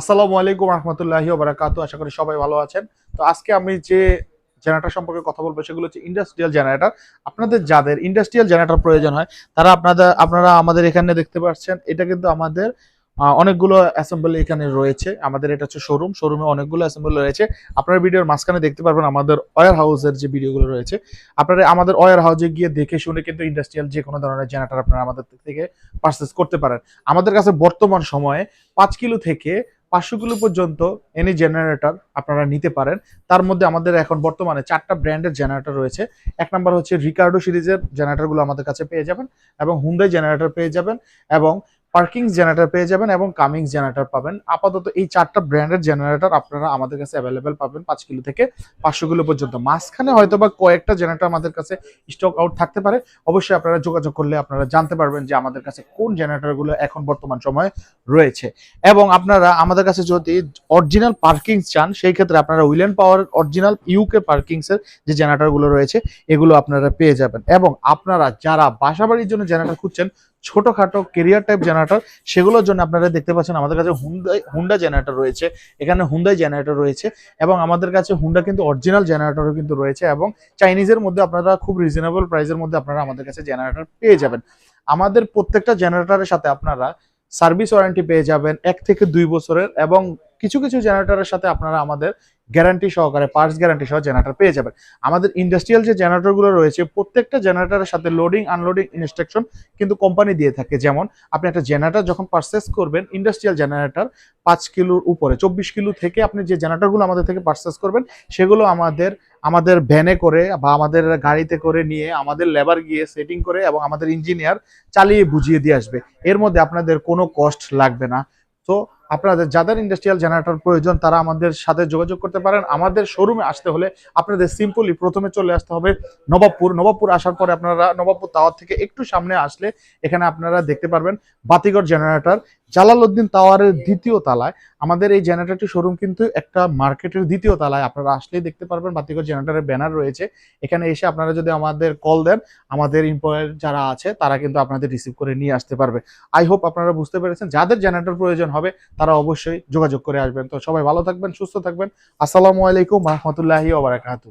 আসসালামু আলাইকুম রহমতুল্লাহি ওবারাকাতু আশা করি সবাই ভালো আছেন। তো আজকে আমি যে জেনারেটর সম্পর্কে কথা বলব সেগুলো হচ্ছে ইন্ডাস্ট্রিয়াল জেনারেটর। আপনাদের যাদের ইন্ডাস্ট্রিয়াল জেনারেটর প্রয়োজন হয়, তারা আপনাদের, আপনারা আমাদের এখানে দেখতে পাচ্ছেন, এটা কিন্তু আমাদের অনেকগুলো অ্যাসেম্বলি এখানে রয়েছে। আমাদের এটা হচ্ছে শোরুম, শোরুমে অনেকগুলো অ্যাসেম্বলি রয়েছে। আপনারা ভিডিওর মাঝখানে দেখতে পারবেন আমাদের ওয়ার হাউসের যে ভিডিওগুলো রয়েছে। আপনারা আমাদের ওয়ার হাউসে গিয়ে দেখে শুনে কিন্তু ইন্ডাস্ট্রিয়াল যে কোনো ধরনের জেনারেটর আপনারা আমাদের থেকে পারচেস করতে পারেন। আমাদের কাছে বর্তমান সময়ে পাঁচ কিলো থেকে পাঁচশো কিলো পর্যন্ত এনি জেনারেটর আপনারা নিতে পারেন। তার মধ্যে আমাদের এখন বর্তমানে চারটা ব্র্যান্ডের জেনারেটর রয়েছে। এক নাম্বার হচ্ছে রিকার্ডো সিরিজের জেনারেটরগুলো আমাদের কাছে পেয়ে যাবেন এবং হুন্ডাই জেনারেটর পেয়ে যাবেন এবং পার্কিং জেনারেটর পেয়ে যাবেন এবং কামিংস জেনারেটর পাবেন। আপাতত এই চারটা ব্র্যান্ডের জেনারেটর আপনারা আমাদের কাছে অ্যাভেলেবেল পাবেন পাঁচ কিলো থেকে পাঁচশো কিলো পর্যন্ত। মাঝখানে হয়তো বা কয়েকটা জেনারেটর আমাদের কাছে স্টক আউট থাকতে পারে। অবশ্যই আপনারা যোগাযোগ করলে আপনারা জানতে পারবেন যে আমাদের কাছে কোন জেনারেটরগুলো এখন বর্তমান সময়ে রয়েছে। এবং আপনারা আমাদের কাছে যদি অরিজিনাল পার্কিং চান, সেই ক্ষেত্রে আপনারা উইলেন পাওয়ার অরিজিনাল ইউকে পার্কিংস এর যে জেনারেটরগুলো রয়েছে, এগুলো আপনারা পেয়ে যাবেন। এবং আপনারা যারা বাসাবাড়ির জন্য জেনারেটর খুঁজছেন, ছোটখাটো কেরিয়ার টাইপ জেনারেটর সেগুলোর জন্য আপনারা দেখতে পাচ্ছেন আমাদের কাছে হুন্ডাই হুন্ডা জেনারেটর রয়েছে। এখানে হুন্ডাই জেনারেটর রয়েছে। এবং আমাদের কাছে হুন্ডা কিন্তু অরিজিনাল জেনারেটরও কিন্তু রয়েছে এবং চাইনিজের মধ্যে আপনারা খুব রিজনেবল প্রাইসের মধ্যে আপনারা আমাদের কাছে জেনারেটর পেয়ে যাবেন। আমাদের প্রত্যেকটা জেনারেটরের সাথে আপনারা সার্ভিস ওয়ারেন্টি পেয়ে যাবেন এক থেকে দুই বছরের এবং কিছু কিছু জেনারেটরের সাথে আপনারা আমাদের গ্যারান্টি সহকারে পার্টস গ্যারান্টি সহ জেনারেটর পেয়ে যাবেন। আমাদের ইন্ডাস্ট্রিয়াল যে জেনারেটরগুলো রয়েছে, প্রত্যেকটা জেনারেটরের সাথে লোডিং আনলোডিং ইনস্ট্রাকশন কিন্তু কোম্পানি দিয়ে থাকে। যেমন, আপনি একটা জেনারেটর যখন পারচেস করবেন ইন্ডাস্ট্রিয়াল জেনারেটর পাঁচ কিলোর উপরে, চব্বিশ কিলো থেকে আপনি যে জেনারেটরগুলো আমাদের থেকে পারচেস করবেন, সেগুলো আমাদের আমাদের ভ্যানে করে বা আমাদের গাড়িতে করে নিয়ে, আমাদের লেবার গিয়ে সেটিং করে এবং আমাদের ইঞ্জিনিয়ার চালিয়ে বুঝিয়ে দিয়ে আসবে। এর মধ্যে আপনাদের কোনো কস্ট লাগবে না। তো আপনাদের যাদের ইন্ডাস্ট্রিয়াল জেনারেটর প্রয়োজন, তারা আমাদের সাথে যোগাযোগ করতে পারেন। আমাদের শোরুমে আসতে হলে আপনাদের সিম্পলি প্রথমে চলে আসতে হবে নবাবপুর। নবাবপুর আসার পরে আপনারা নবাবপুর টাওয়ার থেকে একটু সামনে আসলে এখানে আপনারা দেখতে পারবেন বাতিগড় জেনারেটর জালালউদ্দিন টাওয়ারের দ্বিতীয় তলায়। আমাদের এই জেনারেটরটি শোরুম কিন্তু একটা মার্কেটের দ্বিতীয় তলায়। আপনারা আসলেই দেখতে পারবেন বাতিগড় জেনারেটরের ব্যানার রয়েছে। এখানে এসে আপনারা যদি আমাদের কল দেন, আমাদের এমপ্লয়ার যারা আছে, তারা কিন্তু আপনাদের রিসিভ করে নিয়ে আসতে পারবে। আই হোপ আপনারা বুঝতে পেরেছেন। যাদের জেনারেটর প্রয়োজন হবে, তারা অবশ্যই যোগাযোগ করে আসবেন। তো সবাই ভালো থাকবেন, সুস্থ থাকবেন। আসসালামু আলাইকুম রহমতুল্লাহি ওবারাকাতু